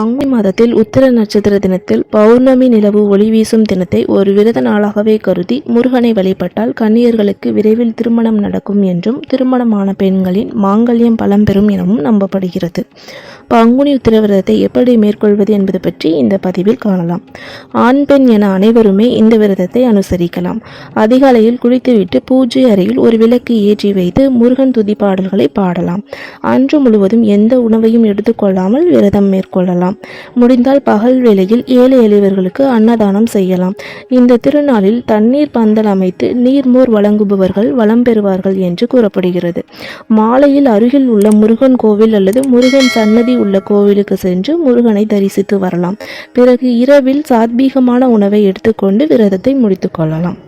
பங்குனி மாதத்தில் உத்திர நட்சத்திர தினத்தில் பௌர்ணமி நிலவு ஒளி வீசும் தினத்தை ஒரு விரத நாளாகவே கருதி முருகனை வழிபட்டால் கன்னியர்களுக்கு விரைவில் திருமணம் நடக்கும் என்றும் திருமணமான பெண்களின் மாங்கல்யம் பலம் பெறும் எனவும் நம்பப்படுகிறது. பங்குனி உத்திர விரதத்தை எப்படி மேற்கொள்வது என்பது பற்றி இந்த பதிவில் காணலாம். ஆண் பெண் என அனைவருமே இந்த விரதத்தை அனுசரிக்கலாம். அதிகாலையில் குளித்துவிட்டு பூஜை அறையில் ஒரு விளக்கு ஏற்றி வைத்து முருகன் துதி பாடல்களை பாடலாம். அன்று முழுவதும் எந்த உணவையும் எடுத்துக்கொள்ளாமல் விரதம் மேற்கொள்ளலாம். முடிந்தால் பகல் வேளையில் ஏழை எளியவர்களுக்கு அன்னதானம் செய்யலாம். இந்த திருநாளில் தண்ணீர் பந்தல் அமைத்து நீர்மோர் வழங்குபவர்கள் வளம் பெறுவார்கள் என்று கூறப்படுகிறது. மாலையில் அருகில் உள்ள முருகன் கோவில் அல்லது முருகன் சன்னதி உள்ள கோவிலுக்கு சென்று முருகனை தரிசித்து வரலாம். பிறகு இரவில் சாத்வீகமான உணவை எடுத்துக்கொண்டு விரதத்தை முடித்துக் கொள்ளலாம்.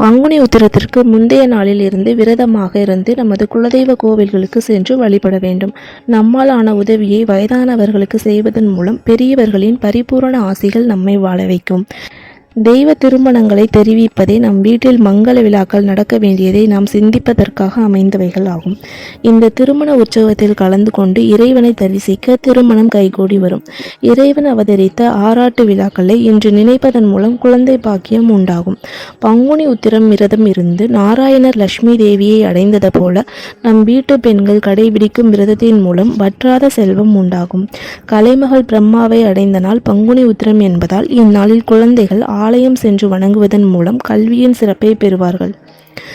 பங்குனி உத்திரத்திற்கு முந்தைய நாளில் இருந்து விரதமாக இருந்து நமது குலதெய்வ கோவில்களுக்கு சென்று வழிபட வேண்டும். நம்மால் ஆன உதவியை வயதானவர்களுக்கு செய்வதன் மூலம் பெரியவர்களின் பரிபூரண ஆசிகள் நம்மை வாழ வைக்கும். தெய்வ திருமணங்களை தெரிவிப்பதே நம் வீட்டில் மங்கள விழாக்கள் நடக்க வேண்டியதை நாம் சிந்திப்பதற்காக அமைந்தவைகள் ஆகும். இந்த திருமண உற்சவத்தில் கலந்து கொண்டு இறைவனை தரிசிக்க திருமணம் கைகூடி வரும். இறைவன் அவதரித்த ஆராட்டு விழாக்களை இன்று நினைப்பதன் மூலம் குழந்தை பாக்கியம் உண்டாகும். பங்குனி உத்திரம் விரதம் இருந்து நாராயணர் லட்சுமி தேவியை அடைந்தது போல நம் வீட்டு பெண்கள் கடைபிடிக்கும் விரதத்தின் மூலம் வற்றாத செல்வம் உண்டாகும். கலைமகள் பிரம்மாவை அடைந்த நாள் பங்குனி உத்திரம் என்பதால் இந்நாளில் குழந்தைகள் ஆலயம் சென்று வணங்குவதன் மூலம் கல்வியின் சிறப்பை பெறுவார்கள்.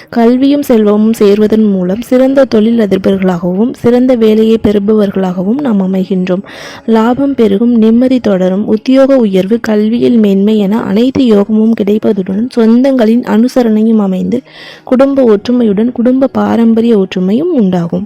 கல்வியும் செல்வமும் சேர்வதன் மூலம் சிறந்த தொழில் அதிபர்களாகவும் சிறந்த வேலையை பெறுபவர்களாகவும் நாம் அமைகின்றோம். லாபம் பெருகும் நிம்மதி தொடரும் உத்தியோக உயர்வு கல்வியில் மேன்மை என அனைத்து யோகமும் கிடைப்பதுடன் சொந்தங்களின் அனுசரணையும் அமைந்து குடும்ப ஒற்றுமையுடன் குடும்ப பாரம்பரிய ஒற்றுமையும் உண்டாகும்.